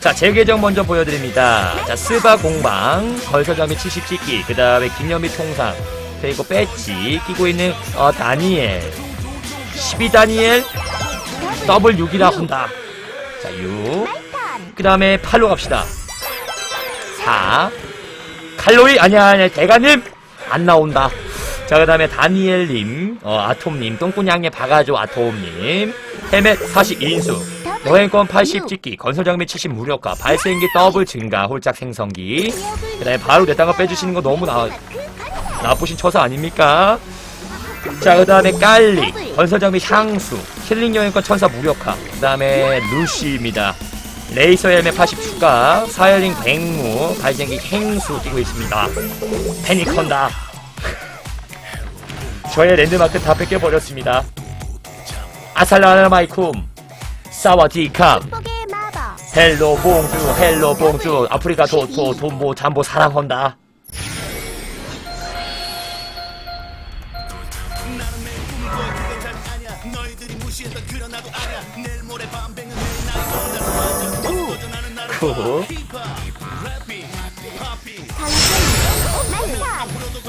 자, 제 계정 먼저 보여드립니다. 자, 스바 공방, 걸서점이 70 찍기, 그 다음에 기념비 통상, 그리고 배지, 끼고 있는, 어, 다니엘. 12 다니엘, 더블 6이라 한다. 자, 6. 그 다음에 8로 갑시다. 4. 칼로이, 아니야, 아니야, 대가님! 안 나온다. 자, 그 다음에 다니엘님, 어, 아톰님, 똥꾸냥에 박아줘, 아톰님. 헬멧 42인수. 여행권 80 찍기, 건설 장비 70 무력화, 발생기 더블 증가, 홀짝 생성기. 그 다음에 바로 내 땅을 빼주시는 거 너무 나, 나쁘신 처사 아닙니까? 자, 그 다음에 깔리, 건설 장비 향수, 힐링 여행권 천사 무력화, 그 다음에 루시입니다. 레이서 헬멧 80 추가, 사열링 백무, 발생기 행수 뛰고 있습니다. 패닉한다. 저의 랜드마크 다 뺏겨버렸습니다. 아살라마이쿰, 사와디캄, 축복의 마법 헬로 봉주, 헬로 봉주, 아프리카 도토, 돈보, 잠보 사랑한다.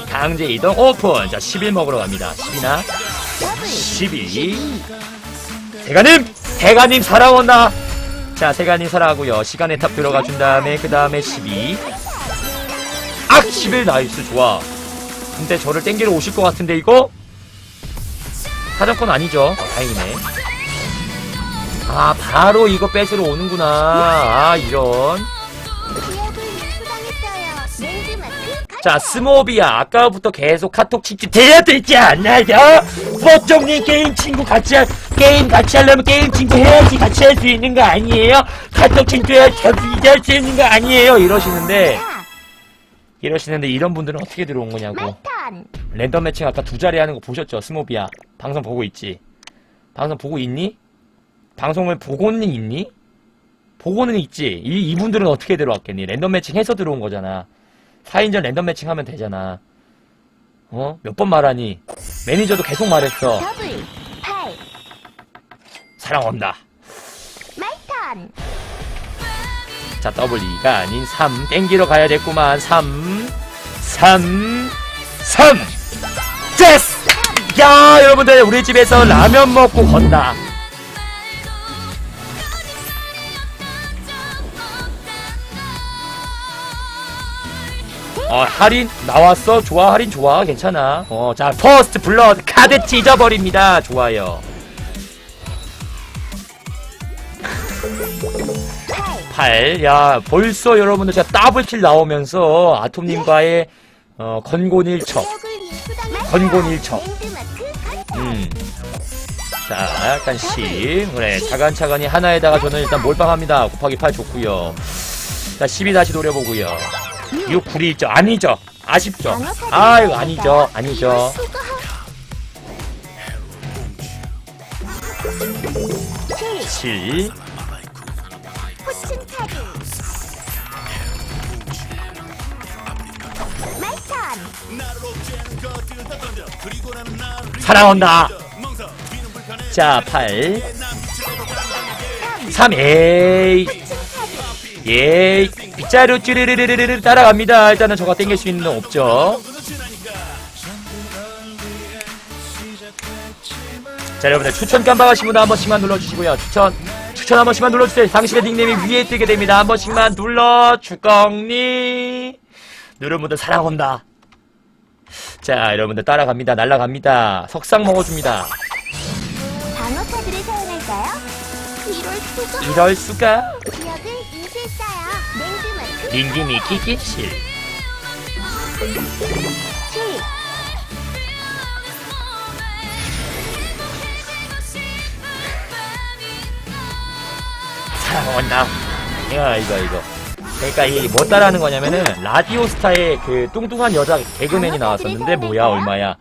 강제 이동 오픈. 자, 10일 먹으러 갑니다. 10이나 12. 대가님! 대가님 사랑한다! 자, 대가님 사랑하고요. 시간의 탑 들어가 준 다음에, 그 다음에 12. 악! 11 나이스, 좋아. 근데 저를 땡기러 오실 것 같은데, 이거? 사정권 아니죠? 어, 다행이네. 아, 바로 이거 뺏으러 오는구나. 아, 이런. 자, 스모비야. 아까부터 계속 카톡 친구 되지 않나요? 포정님 게임 친구 같이, 할, 게임 같이 하려면 게임 친구 해야지 같이 할 수 있는 거 아니에요? 카톡 친구 해야지 이제 할수 있는 거 아니에요? 이러시는데, 이러시는데 이런 분들은 어떻게 들어온 거냐고. 랜덤 매칭 아까 두 자리 하는 거 보셨죠? 스모비야. 방송 보고 있지? 방송 보고 있니? 방송을 보고는 있니? 보고는 있지? 이, 이분들은 어떻게 들어왔겠니? 랜덤 매칭 해서 들어온 거잖아. 4인전 랜덤 매칭 하면 되잖아. 어? 몇 번 말하니? 매니저도 계속 말했어. 더블 팔 사랑한다. 말탄 자, 더블 2가 아닌 3. 땡기러 가야 됐구만. 3. 3. 3. 제스! 야, 여러분들, 우리 집에서 라면 먹고 건다. 어, 할인 나왔어? 좋아, 할인 좋아, 괜찮아. 어, 자, 퍼스트 블러드 카드 찢어버립니다. 좋아요. 팔 8. 야, 벌써 여러분들 제가 더블킬 나오면서 아톰님과의 어, 건곤일척. 건곤일척. 음. 자, 10. 그래, 차근차근히 하나에다가 저는 일단 몰빵합니다. 곱하기 8 좋고요 자, 12 다시 노려보고요 6, 9이 있죠? 아니죠? 아쉽죠? 아, 이거 아니죠? 아니죠? 칠 7. 포춘 카드 말탄 사랑한다. 자, 8. 3. 에이. 예, 빗자루 쭈르르르르르 따라갑니다. 일단은 저가 땡길 수 있는 건 없죠. 자, 여러분들 추천 깜빡하신 분들 한 번씩만 눌러주시고요. 추천, 추천 한 번씩만 눌러주세요. 당신의 닉네임이 위에 뜨게 됩니다. 한 번씩만 눌러, 주걱니. 누른 분들 사랑한다. 자, 여러분들 따라갑니다. 날라갑니다. 석상 먹어줍니다. 방어 카드를 사용할까요? 이럴 수가 이럴 수가. 링기미 키키칠. 7 사랑한다. 이거, 이거, 이거. 그러니까 이 뭐 따라하는 거냐면은 라디오 스타의 그 뚱뚱한 여자 개그맨이 나왔었는데 뭐야 얼마야.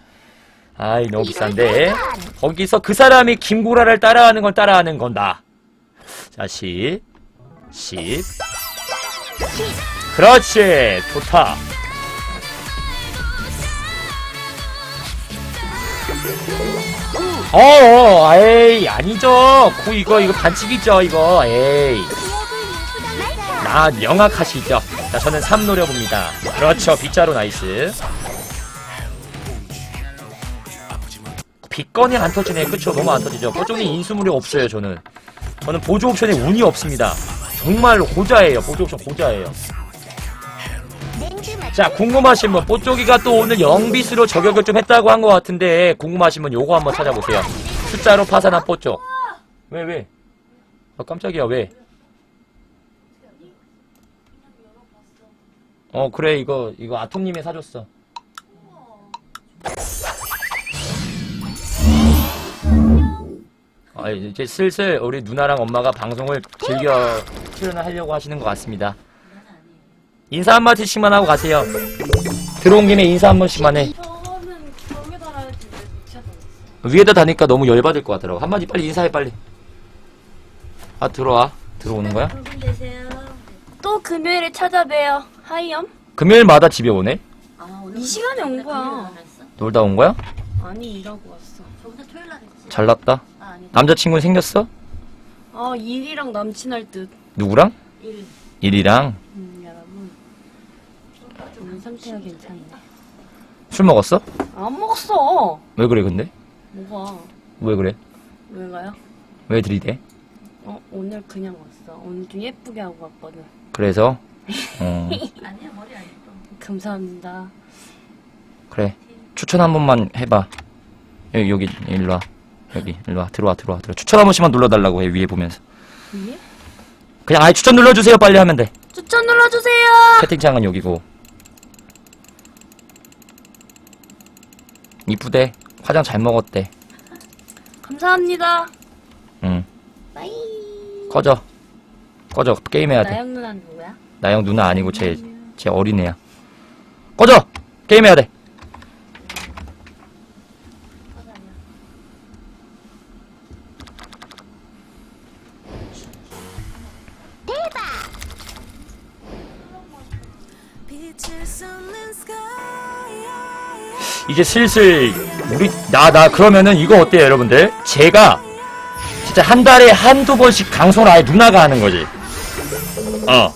아이 너무 비싼데. 거기서 그 사람이 김구라를 따라하는 걸 따라하는 건다. 자, 10. 10. 그렇지. 좋다. 어, 에이, 아니죠. 구 이거, 이거 반칙이죠, 이거. 에이. 아 명확하시죠 자 저는 3 노려봅니다 그렇죠 빗자루 나이스 빗건이 안 터지네 그쵸 너무 안 터지죠 뽀종이 인수물이 없어요 저는 저는 보조 옵션에 운이 없습니다 정말로 고자예요. 보조 옵션 고자예요. 자 궁금하신 분 뽀쪽이가 또 오늘 영비스로 저격을 좀 했다고 한 것 같은데 궁금하신 분 요거 한번 찾아보세요. 숫자로 파산한 뽀쪽. 왜 왜? 아 깜짝이야. 왜? 어 그래. 이거 이거 아톰님이 사줬어 아 이제 슬슬 우리 누나랑 엄마가 방송을 즐겨 출연을 하려고 하시는 것 같습니다 인사 한 마디씩만 하고 가세요 들어온 김에 인사 한 번씩만 해 저는 달아야지? 위에다 다니까 너무 열받을 것 같더라고 한마디 빨리 인사해 빨리 아 들어와 들어오는 거야? 또 금요일에 찾아봬요. 하이엄? 금요일마다 집에 오네? 이 시간에 온 거야. 놀다 온 거야? 아니 일하고 왔어. 잘났다 남자친구 생겼어? 아 일이랑 남친 할 듯. 누구랑? 일. 일이랑 음 여러분. 오늘 상태가 괜찮네. 술 먹었어? 안 먹었어. 왜 그래 근데? 뭐가? 왜 그래? 왜 가요? 왜 들이대? 어 오늘 그냥 왔어. 오늘 좀 예쁘게 하고 왔거든. 그래서 어 감사합니다. 그래 추천 한 번만 해봐 여기 여기 일로 와 여기 일로 와 들어와 들어와 들어와. 추천 한 번씩만 눌러달라고 해 위에 보면서. 위에? 그냥 아예 추천 눌러주세요 빨리 하면 돼. 추천 눌러주세요. 채팅창은 여기고. 이쁘대. 화장 잘 먹었대. 감사합니다. 응. 빠이. 꺼져. 꺼져. 게임해야 돼. 나영 누나는 누구야? 나영 누나 아니고 제, 제 어린애야. 꺼져! 게임해야 돼 이제 슬슬 우리 나 나 그러면은 이거 어때요 여러분들 제가 진짜 한 달에 한두 번씩 방송을 아예 누나가 하는 거지 어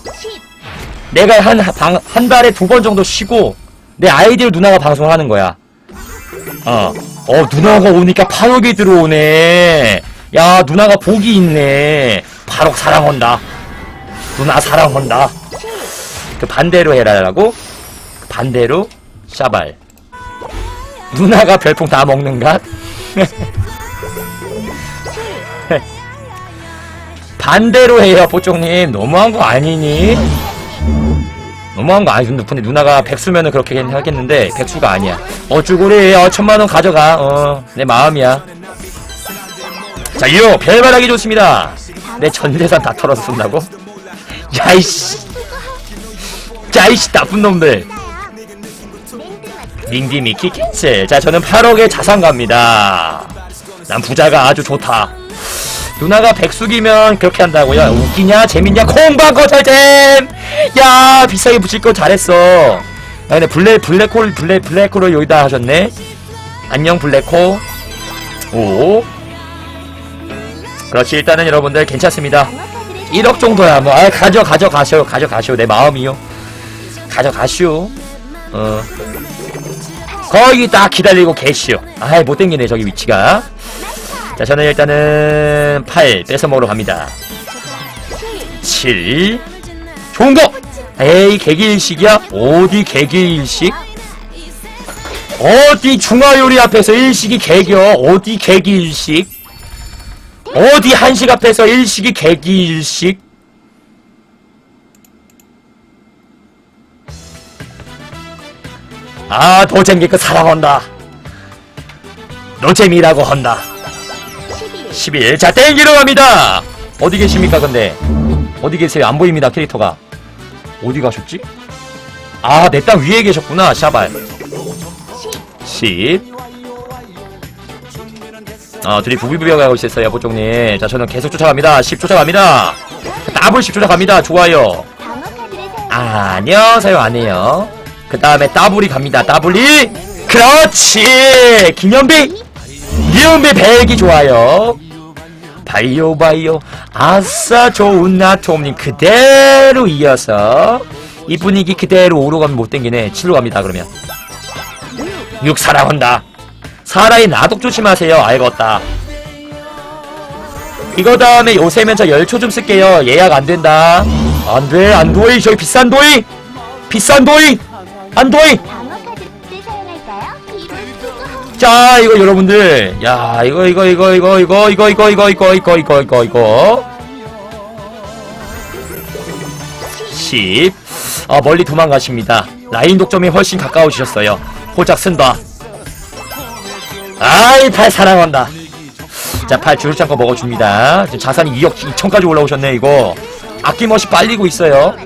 내가 한, 방, 한 달에 두 번 정도 쉬고, 내 아이디어 누나가 방송을 하는 거야. 어. 어, 누나가 오니까 파역이 들어오네. 야, 누나가 복이 있네. 바로 사랑한다. 누나 사랑한다. 그 반대로 해라라고? 그 반대로, 샤발. 누나가 별풍 다 먹는가? 반대로 해요, 보쪽님. 너무한 거 아니니? 너무한 거 아니, 근데 누나가 백수면은 그렇게 하겠는데, 백수가 아니야. 어쭈구리, 어, 천만원 가져가, 어, 내 마음이야. 자, 유, 별바라기 좋습니다. 내 전 재산 다 털어서 쓴다고? 야이씨. 야이씨, 나쁜 놈들. 냉주 맛 닝디 미키 캔슬. 자, 저는 8억의 자산가입니다. 난 부자가 아주 좋다. 누나가 백숙이면 그렇게 한다고요? 웃기냐? 재밌냐? 콩방거 절잼! 야, 비싸게 붙일 거 잘했어. 야, 근데 블랙, 블랙홀, 블랙, 블랙홀을 여기다 하셨네? 안녕, 블랙홀. 오. 그렇지, 일단은 여러분들 괜찮습니다. 단어카드를 1억 정도야, 뭐. 아, 가져, 가져, 가셔, 가져, 가시오. 내 마음이요. 가져, 가시오. 어. 거기 딱 기다리고 계시오. 아이, 못 땡기네, 저기 위치가. 자, 저는 일단은 8 뺏어 먹으러 갑니다. 7. 좋은 거! 에이, 개기일식이야? 어디 개기일식? 어디 중화요리 앞에서 일식이 개겨? 어디 개기일식? 어디 한식 앞에서 일식이 개기일식? 아, 더 재밌게 사랑한다. 너 재미라고 한다. 11 11. 자, 땡기러 갑니다. 어디 계십니까, 근데? 어디 계세요? 안 보입니다, 캐릭터가. 어디 가셨지? 아, 내 땅 위에 계셨구나, 샤발. 10. 아, 둘이 부비부비하고 가고 있었어요, 보쪽님. 자, 저는 계속 쫓아갑니다. 10 쫓아갑니다. 더블 10 쫓아갑니다. 좋아요. 단어카드를 사용 아니요, 사용 안 해요. 그 다음에 더블이 갑니다. 더블이. 그렇지! 기념비! 기념비 100이 좋아요. 바이오 바이오. 아싸 좋은 나톰님 그대로 이어서 이 분위기 그대로 5로 가면 못 땡기네. 7로 갑니다 그러면. 6 사랑한다. 사라의 나독 조심하세요. 알겠다. 이거 다음에 요새면 저 열초 좀 쓸게요. 예약 안된다. 안돼 안도이 저기 비싼 도이. 비싼 도이 투구 자 이거 여러분들 야 이거 이거 이거 이거 이거 이거 이거 이거 이거 이거 이거 이거 이거 10 아, 멀리 도망가십니다 라인 독점이 훨씬 가까워지셨어요 호작 쓴다 아이 팔 사랑한다 자팔 주르창 거 먹어줍니다 지금 자산이 2억 2천까지 올라오셨네 이거 아낌없이 빨리고 있어요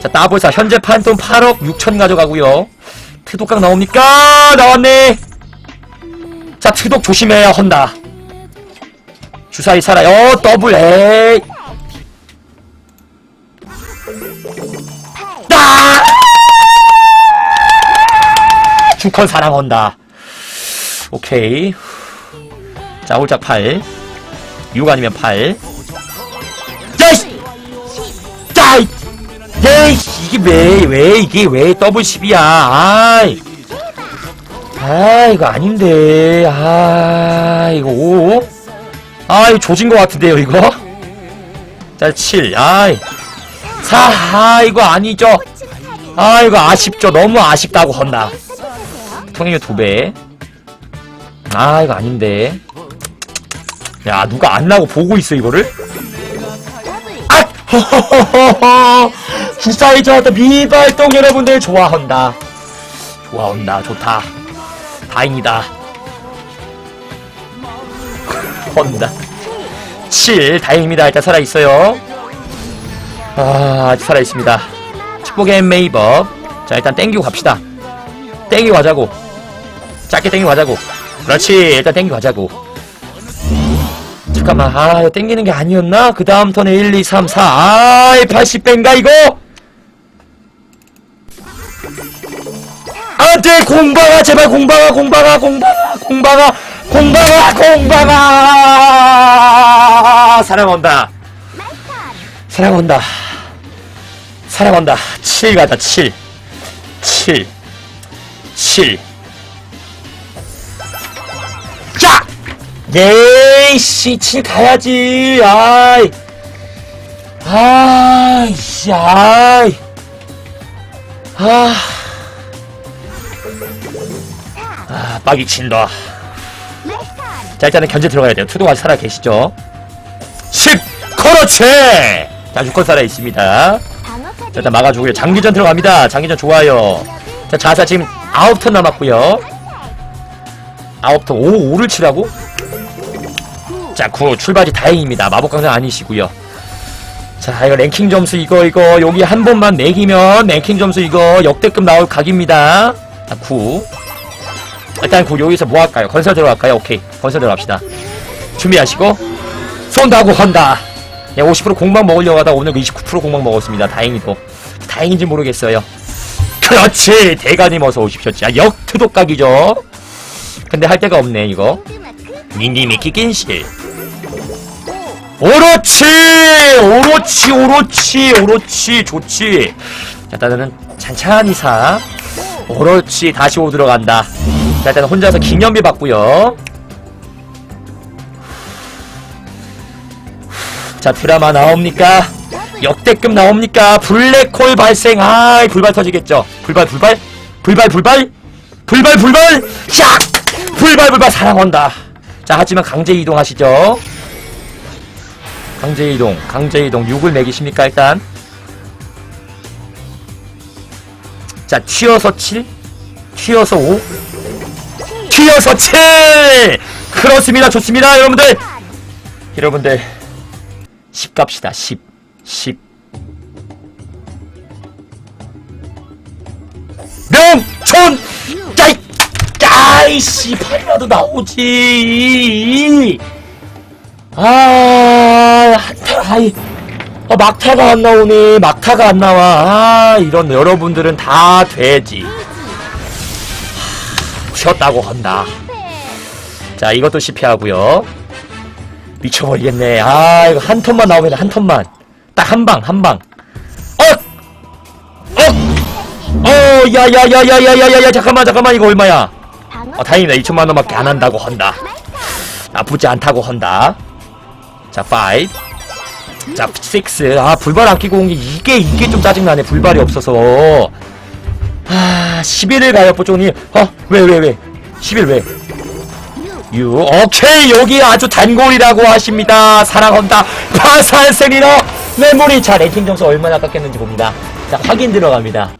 자, 따블사 현재 판돈 8억 6천 가져가고요. 트독각 나옵니까? 나왔네. 자, 트독 조심해야 헌다. 주사위 살아요. 더블 에이. 따! 주컨 사랑한다. 오케이. 자, 홀짝 8. 6 아니면 8. 짜이! 에이 이게 왜 왜 이게 왜 더블 10이야? 아이. 아 이거 아닌데. 아 이거 5? 아 이거 조진 것 같은데요 이거? 자 7 아이. 4 아 이거 아니죠. 아 이거 아쉽죠. 너무 아쉽다고 헌다. 통행료 2배. 아 이거 아닌데. 야 누가 안 나고 보고 있어 이거를? 아! 허허허허 주사위 저한테 미발동 여러분들 좋아한다. 좋아한다. 좋다. 다행이다. 헌다. 7 다행입니다. 일단 살아있어요. 아 아직 살아있습니다. 축복의 메이버 자 일단 땡기고 갑시다. 땡기고 가자고. 짧게 땡기고 가자고. 그렇지. 일단 땡기고 가자고 잠깐만. 아 땡기는 게 아니었나? 그 다음 턴에 1, 2, 3, 4 아이 80배인가 이거? 안돼 공방아 제발 공방아 공방아 공방아 공방아 공방아 공방아. 사랑한다. 사랑한다. 사랑한다. 7 가자 7 7 7 자! 예이씨, 7 가야지, 아이. 아이 씨, 아이. 아. 아, 빡이 친다. 자, 일단은 견제 들어가야 돼요. 투도 아직 살아 계시죠? 10! 그렇지! 자, 6건 살아 있습니다. 자, 일단 막아주고요. 장기전 들어갑니다. 장기전 좋아요. 자, 자사 지금 9턴 남았고요. 9턴, 5, 5를 치라고? 자, 9. 출발이 다행입니다. 마법 강사 아니시고요. 자, 이거 랭킹 점수 이거 이거 여기 한 번만 매기면 랭킹 점수 이거 역대급 나올 각입니다. 자, 9. 일단 9 여기서 뭐 할까요? 건설 들어갈까요? 오케이. 건설 들어갑시다. 준비하시고 쏜다고 한다. 예, 50% 공방 먹으려고 하다 오늘 29% 공방 먹었습니다. 다행히도. 다행인지 모르겠어요. 그렇지! 대가님 어서 오십시오. 자, 역트독각이죠. 근데 할 데가 없네, 이거. 니님이 기긴실. 오로치! 오로치, 오로치, 오로치, 좋지. 자, 일단은 찬찬히 사. 오로치, 다시 오 들어간다. 자, 일단 혼자서 기념비 받고요 자, 드라마 나옵니까? 역대급 나옵니까? 블랙홀 발생. 아이, 불발 터지겠죠? 불발, 불발? 불발, 불발? 불발, 불발! 샥! 불발, 불발, 사랑한다. 자, 하지만 강제 이동하시죠? 강제 이동, 강제 이동. 6을 매기십니까, 일단? 자, 튀어서 7? 튀어서 5? 튀어서 7! 그렇습니다. 좋습니다, 여러분들! 여러분들, 10 갑시다, 10. 10. 명촌! 야이! 야이씨, 8이라도 나오지! 아, 한타, 아이. 어, 막타가 안 나오네. 막타가 안 나와. 아, 이런 여러분들은 다 돼지. 하, 쉬었다고 한다. 자, 이것도 실패하고요. 미쳐버리겠네. 아, 이거 한 턴만 나오면 돼, 한 턴만. 딱 한 방, 한 방. 어! 어! 어, 야, 야, 야, 야, 야, 야, 야, 야, 잠깐만, 잠깐만, 이거 얼마야? 어, 다행이다. 2천만 원밖에 안 한다고 한다. 나쁘지 않다고 한다. 자, 5. 자, 6. 아, 불발 안 끼고 온 게, 이게, 이게 좀 짜증나네. 불발이 없어서. 아, 11을 가요, 뽀ጮ님. 어, 왜, 왜, 왜? 11 왜? 6. 오케이, 여기 아주 단골이라고 하십니다. 사랑한다. 파산 세미너 메모리. 자, 랭킹 점수 얼마나 깎였는지 봅니다. 자, 확인 들어갑니다.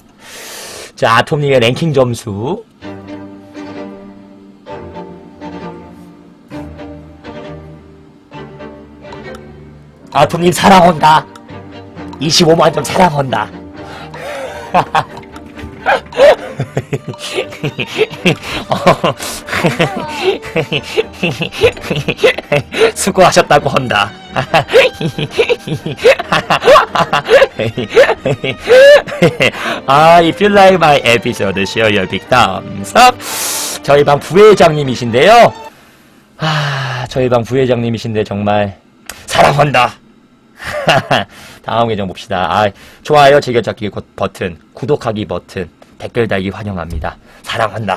자, 아톰님의 랭킹 점수. 아톰님 사랑한다. 25만 점 사랑한다. 수고하셨다고 한다. 아, if you like my episode, share your big thumbs up. 저희 방 부회장님이신데요. 아, 저희 방 부회장님이신데 정말 사랑한다. 다음 계정 봅시다. 아, 좋아요, 즐겨찾기 버튼, 구독하기 버튼, 댓글 달기 환영합니다. 사랑한다.